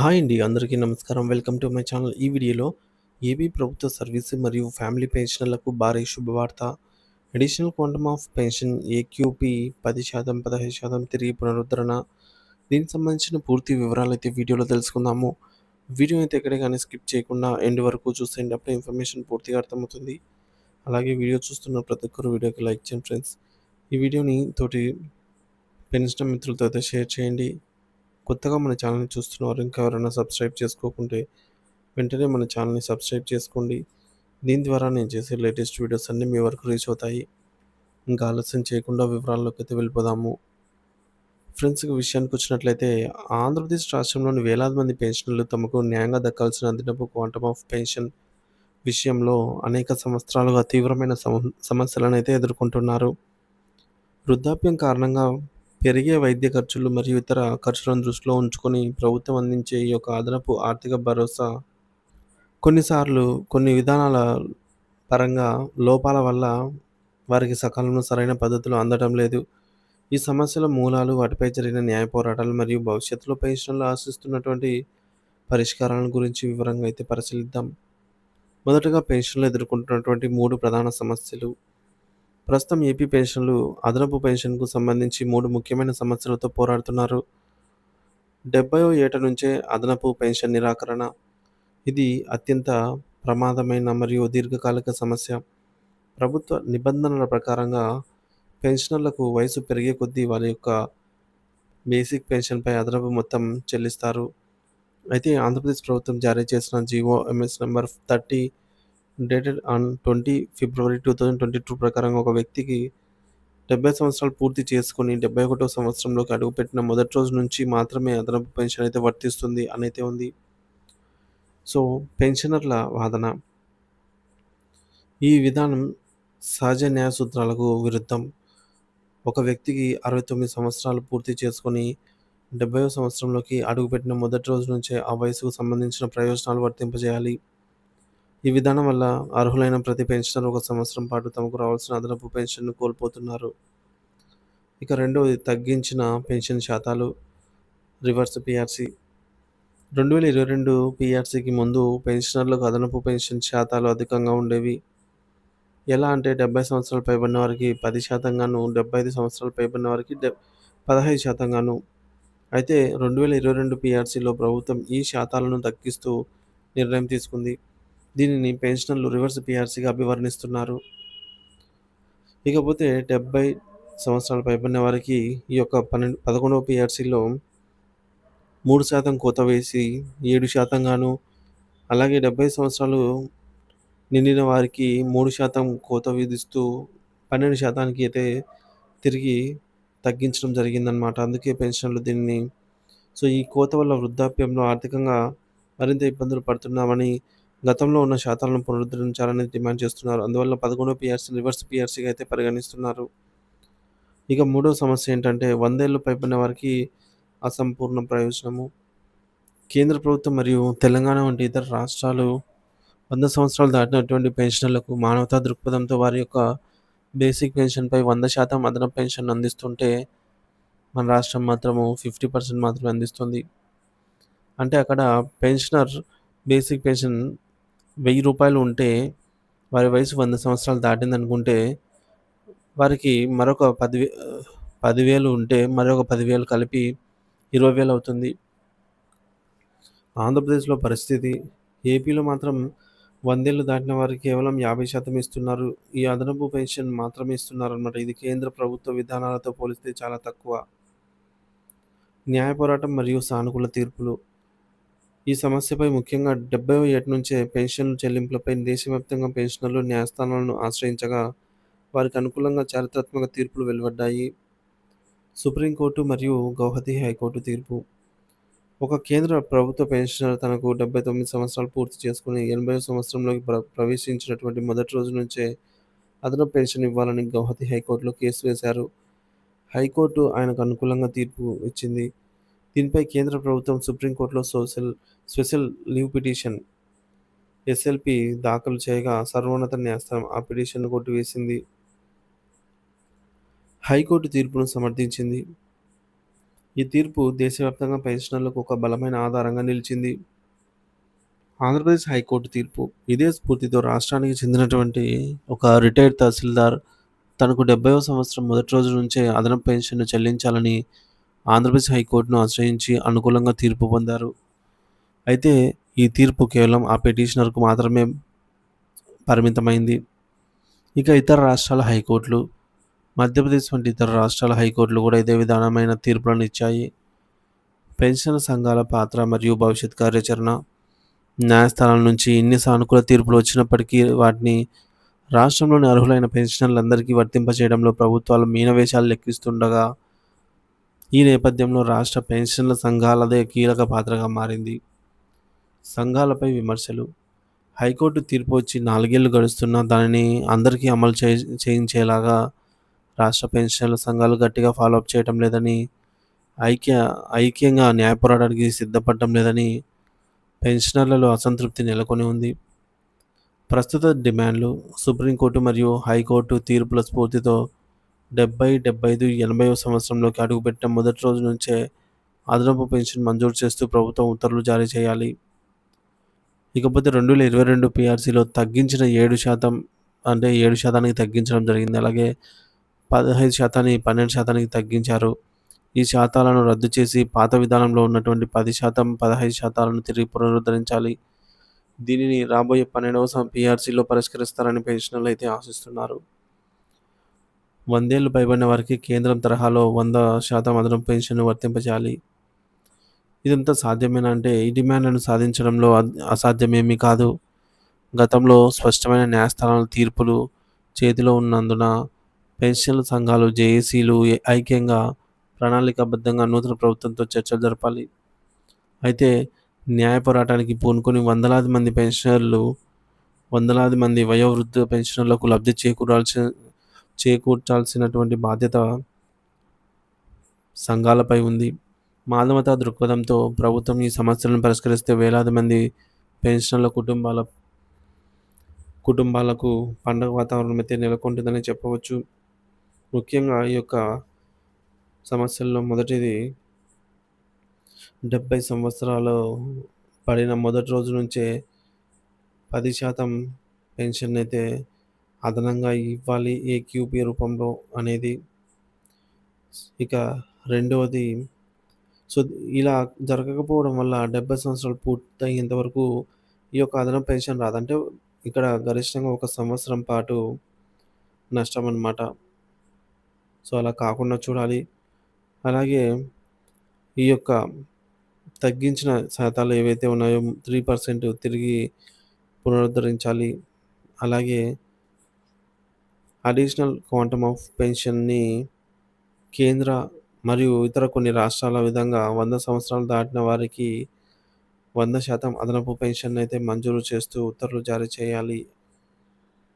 Hi అండి. అందరికీ నమస్కారం. Welcome to my channel. ఈ వీడియోలో ఏపీ ప్రభుత్వ సర్వీసు మరియు ఫ్యామిలీ పెన్షనర్లకు భారీ శుభవార్త. Additional quantum of pension AQP 10% 15% తిరిగి పునరుద్ధరణ. దీనికి సంబంధించిన పూర్తి వివరాలు అయితే వీడియోలో తెలుసుకుందాము. వీడియో అయితే ఎక్కడ స్కిప్ చేయకుండా ఎండ్ వరకు చూసేయండి. అప్పుడే ఇన్ఫర్మేషన్ పూర్తిగా అర్థమవుతుంది. అలాగే వీడియో చూస్తున్న ప్రతి ఒక్కరు వీడియోకి లైక్ చేయండి ఫ్రెండ్స్. ఈ వీడియోని తోటి పెన్షన్ మిత్రులతో అయితే షేర్ చేయండి. కొత్తగా మన ఛానల్‌ని చూస్తున్నవారు ఇంకా ఎవరైనా సబ్స్క్రైబ్ చేసుకోకుంటే వెంటనే మన ఛానల్‌ని సబ్స్క్రైబ్ చేసుకోండి. దీని ద్వారా నేను చేసే లేటెస్ట్ వీడియోస్ అన్నీ మీ వరకు రీచ్ అవుతాయి. ఇంకా ఆలస్యం చేయకుండా వివరాల్లోకైతే వెళ్ళిపోదాము. ఫ్రెండ్స్ విషయానికి వచ్చినట్లయితే ఆంధ్రప్రదేశ్ రాష్ట్రంలోని వేలాది మంది పెన్షనర్లు తమకు న్యాయంగా దక్కాల్సిన అదనపు క్వాంటమ్ ఆఫ్ పెన్షన్ విషయంలో అనేక సంవత్సరాలుగా తీవ్రమైన సమ అయితే ఎదుర్కొంటున్నారు. వృద్ధాప్యం కారణంగా పెరిగే వైద్య ఖర్చులు మరియు ఇతర ఖర్చులను దృష్టిలో ఉంచుకొని ప్రభుత్వం అందించే ఈ యొక్క అదనపు ఆర్థిక భరోసా కొన్నిసార్లు కొన్ని విధానాల పరంగా లోపాల వల్ల వారికి సకాలంలో సరైన పద్ధతులు అందడం లేదు. ఈ సమస్యల మూలాలు, వాటిపై జరిగిన న్యాయ పోరాటాలు మరియు భవిష్యత్తులో పెన్షన్లు ఆశిస్తున్నటువంటి పరిష్కారాల గురించి వివరంగా అయితే పరిశీలిద్దాం. మొదటగా పెన్షన్లు ఎదుర్కొంటున్నటువంటి మూడు ప్రధాన సమస్యలు. ప్రస్తుతం ఏపీ పెన్షన్లు అదనపు పెన్షన్‌కు సంబంధించి మూడు ముఖ్యమైన సమస్యలతో పోరాడుతున్నారు. 70వ ఏట నుంచే అదనపు పెన్షన్ నిరాకరణ. ఇది అత్యంత ప్రమాదమైన మరియు దీర్ఘకాలిక సమస్య. ప్రభుత్వ నిబంధనల ప్రకారంగా పెన్షనర్లకు వయసు పెరిగే కొద్దీ వారి యొక్క బేసిక్ పెన్షన్‌పై అదనపు మొత్తం చెల్లిస్తారు. అయితే ఆంధ్రప్రదేశ్ ప్రభుత్వం జారీ చేసిన G O M S number thirty dated on 20 ఫిబ్రవరి 2022 ప్రకారం ఒక వ్యక్తికి 70 సంవత్సరాలు పూర్తి చేసుకుని డెబ్బై ఒకటో సంవత్సరంలోకి అడుగుపెట్టిన మొదటి రోజు నుంచి మాత్రమే అదనపు పెన్షన్ అయితే వర్తిస్తుంది అనైతే ఉంది. సో, పెన్షనర్ల వాదన ఈ విధానం సహజ న్యాయ సూత్రాలకు విరుద్ధం. ఒక వ్యక్తికి 69 సంవత్సరాలు పూర్తి చేసుకొని 70వ సంవత్సరంలోకి అడుగుపెట్టిన మొదటి రోజు నుంచే ఆ వయసుకు సంబంధించిన ప్రయోజనాలు వర్తింపజేయాలి. ఈ విధానం వల్ల అర్హులైన ప్రతి పెన్షనర్ ఒక సంవత్సరం పాటు తమకు రావాల్సిన అదనపు పెన్షన్‌ను కోల్పోతున్నారు. ఇక రెండవది తగ్గించిన పెన్షన్ శాతాలు రివర్స్ పిఆర్సీ రెండు వేల ఇరవై రెండు పిఆర్సీకి ముందు పెన్షనర్లకు అదనపు పెన్షన్ శాతాలు అధికంగా ఉండేవి. ఎలా అంటే 70 సంవత్సరాలు పైబడిన వారికి పది శాతంగాను డెబ్బై ఐదు సంవత్సరాలు పైబడిన వారికి డె 15% గాను. అయితే 2022 పీఆర్సీలో ప్రభుత్వం ఈ శాతాలను తగ్గిస్తూ నిర్ణయం తీసుకుంది. దీనిని పెన్షనర్లు రివర్స్ పీఆర్సీగా అభివర్ణిస్తున్నారు. ఇకపోతే 70 సంవత్సరాలు పైబడిన వారికి ఈ యొక్క పన్నెండు 11వ పీఆర్సీలో మూడు శాతం కోత వేసి ఏడు శాతంగాను అలాగే 70 సంవత్సరాలు నిండిన వారికి మూడు శాతం కోత విధిస్తూ 12% అయితే తిరిగి తగ్గించడం జరిగిందనమాట. అందుకే పెన్షన్లు దీన్ని సో, ఈ కోత వల్ల వృద్ధాప్యంలో ఆర్థికంగా మరింత ఇబ్బందులు పడుతున్నామని, గతంలో ఉన్న శాతాలను పునరుద్ధరించాలని డిమాండ్ చేస్తున్నారు. అందువల్ల 11వ పీఆర్సీని రివర్స్ పిఆర్సీగా అయితే పరిగణిస్తున్నారు. ఇక మూడో సమస్య ఏంటంటే వందేళ్ళు పైబడిన వారికి అసంపూర్ణ ప్రయోజనము. కేంద్ర ప్రభుత్వం మరియు తెలంగాణ వంటి ఇతర రాష్ట్రాలు వంద సంవత్సరాలు దాటినటువంటి పెన్షనర్లకు మానవతా దృక్పథంతో వారి యొక్క బేసిక్ పెన్షన్‌పై 100% అదనపు పెన్షన్ అందిస్తుంటే, మన రాష్ట్రం మాత్రము 50% మాత్రమే అందిస్తుంది. అంటే అక్కడ పెన్షనర్ బేసిక్ పెన్షన్ వెయ్యి రూపాయలు ఉంటే, వారి వయసు వంద సంవత్సరాలు దాటిందనుకుంటే, వారికి మరొక పదివే పదివేలు ఉంటే మరొక పదివేలు కలిపి ఇరవై వేలు అవుతుంది. ఆంధ్రప్రదేశ్‌లో పరిస్థితి ఏపీలో మాత్రం వందేళ్ళు దాటిన వారికి కేవలం 50% ఇస్తున్నారు. ఈ అదనపు పెన్షన్ మాత్రమే ఇస్తున్నారన్నమాట. ఇది కేంద్ర ప్రభుత్వ విధానాలతో పోలిస్తే చాలా తక్కువ. న్యాయ పోరాటం మరియు సానుకూల తీర్పులు. ఈ సమస్యపై ముఖ్యంగా డెబ్బై ఏటి నుంచే పెన్షన్ చెల్లింపులపై దేశవ్యాప్తంగా పెన్షనర్లు న్యాయస్థానాలను ఆశ్రయించగా, వారికి అనుకూలంగా చారిత్రాత్మక తీర్పులు వెలువడ్డాయి. సుప్రీంకోర్టు మరియు గౌహతి హైకోర్టు తీర్పు. ఒక కేంద్ర ప్రభుత్వ పెన్షనర్ తనకు 79 సంవత్సరాలు పూర్తి చేసుకుని ఎనభై సంవత్సరంలోకి ప్ర ప్రవేశించినటువంటి మొదటి రోజు నుంచే అదనపు పెన్షన్ ఇవ్వాలని గౌహతి హైకోర్టులో కేసు వేశారు. హైకోర్టు ఆయనకు అనుకూలంగా తీర్పు ఇచ్చింది. దీనిపై కేంద్ర ప్రభుత్వం సుప్రీంకోర్టులో social special leave petition S L P దాఖలు చేయగా సర్వోన్నత న్యాయస్థానం ఆ పిటిషన్‌ను కొట్టివేసింది. హైకోర్టు తీర్పును సమర్థించింది. ఈ తీర్పు దేశవ్యాప్తంగా పెన్షనర్లకు ఒక బలమైన ఆధారంగా నిలిచింది ఆంధ్రప్రదేశ్ హైకోర్టు తీర్పు ఇదే స్ఫూర్తితో రాష్ట్రానికి చెందినటువంటి ఒక రిటైర్డ్ తహసీల్దార్ తనకు డెబ్బైవ సంవత్సరం మొదటి రోజు నుంచే అదనపు పెన్షన్ను చెల్లించాలని ఆంధ్రప్రదేశ్ హైకోర్టును ఆశ్రయించి అనుకూలంగా తీర్పు పొందారు. అయితే ఈ తీర్పు కేవలం ఆ పిటిషనర్కు మాత్రమే పరిమితమైంది. ఇక ఇతర రాష్ట్రాల హైకోర్టులు మధ్యప్రదేశ్ వంటి ఇతర రాష్ట్రాల హైకోర్టులు కూడా ఇదే విధానమైన తీర్పులను ఇచ్చాయి. పెన్షన్ సంఘాల పాత్ర మరియు భవిష్యత్ కార్యాచరణ న్యాయస్థానాల నుంచి ఇన్ని సానుకూల తీర్పులు వచ్చినప్పటికీ వాటిని రాష్ట్రంలోని అర్హులైన పెన్షనర్లందరికీ వర్తింపచేయడంలో ప్రభుత్వాలు మీనవేశాలు లెక్కిస్తుండగా ఈ నేపథ్యంలో రాష్ట్ర పెన్షన్ల సంఘాలదే కీలక పాత్రగా మారింది. సంఘాలపై విమర్శలు. హైకోర్టు తీర్పు వచ్చి నాలుగేళ్ళు గడుస్తున్నా దానిని అందరికీ అమలు చే చేయించేలాగా రాష్ట్ర పెన్షన్ల సంఘాలు గట్టిగా ఫాలోఅప్ చేయటం లేదని ఐక్య ఐక్యంగా న్యాయ పోరాటానికి సిద్ధపడటం లేదని పెన్షనర్లలో అసంతృప్తి నెలకొని ఉంది. ప్రస్తుత డిమాండ్లు సుప్రీంకోర్టు మరియు హైకోర్టు తీర్పుల స్ఫూర్తితో డెబ్బై డెబ్బై ఐదు ఎనభై సంవత్సరంలోకి అడుగుపెట్టిన మొదటి రోజు నుంచే అదనపు పెన్షన్ మంజూరు చేస్తూ ప్రభుత్వం ఉత్తర్వులు జారీ చేయాలి. ఇకపోతే రెండు వేల ఇరవై రెండు పిఆర్సీలో తగ్గించిన ఏడు శాతం అంటే ఏడు శాతానికి తగ్గించడం జరిగింది. అలాగే పదహైదు శాతాన్ని పన్నెండు శాతానికి తగ్గించారు. ఈ శాతాలను రద్దు చేసి పాత విధానంలో ఉన్నటువంటి పది శాతం పదహైదు శాతాలను తిరిగి పునరుద్ధరించాలి. దీనిని రాబోయే పన్నెండవ పిఆర్సీలో పరిష్కరిస్తారని పెన్షనర్లు అయితే ఆశిస్తున్నారు. వందేళ్ళు పైబడిన వారికి కేంద్రం తరహాలో వంద శాతం అదనపు పెన్షన్ వర్తింపజేయాలి. ఇదంతా సాధ్యమేనా అంటే ఈ డిమాండ్లను సాధించడంలో అసాధ్యమేమీ కాదు. గతంలో స్పష్టమైన న్యాయస్థానాల తీర్పులు చేతిలో ఉన్నందున పెన్షన్ల సంఘాలు జేఏసీలు ఐక్యంగా ప్రణాళికాబద్ధంగా నూతన ప్రభుత్వంతో చర్చలు జరపాలి. అయితే న్యాయ పోరాటానికి పూనుకొని వందలాది మంది పెన్షనర్లు వందలాది మంది వయోవృద్ధ పెన్షనర్లకు లబ్ధి చేకూరాల్సిన చేకూర్చాల్సినటువంటి బాధ్యత సంఘాలపై ఉంది. మానవతా దృక్పథంతో ప్రభుత్వం ఈ సమస్యలను పరిష్కరిస్తే వేలాది మంది పెన్షన్ల కుటుంబాల కుటుంబాలకు పండగ వాతావరణం అయితే నెలకొంటుందని చెప్పవచ్చు. ముఖ్యంగా ఈ యొక్క సమస్యల్లో మొదటిది డెబ్బై సంవత్సరాలు పడిన మొదటి రోజు నుంచే పది శాతం పెన్షన్ అయితే అదనంగా ఇవ్వాలి ఏక్యూపీ రూపంలో అనేది. ఇక రెండవది సో ఇలా జరగకపోవడం వల్ల డెబ్బై సంవత్సరాలు పూర్తయ్యేంత వరకు ఈ యొక్క అదనపు పెన్షన్ రాదంటే ఇక్కడ గరిష్టంగా ఒక సంవత్సరం పాటు నష్టం అన్నమాట సో అలా కాకుండా చూడాలి. అలాగే ఈ యొక్క తగ్గించిన శాతాలు ఏవైతే ఉన్నాయో త్రీ పర్సెంట్ తిరిగి పునరుద్ధరించాలి. అలాగే అడిషనల్ క్వాంటమ్ ఆఫ్ పెన్షన్ని కేంద్ర మరియు ఇతర కొన్ని రాష్ట్రాల విధంగా వంద సంవత్సరాలు దాటిన వారికి వంద శాతం అదనపు పెన్షన్ అయితే మంజూరు చేస్తూ ఉత్తర్వులు జారీ చేయాలి.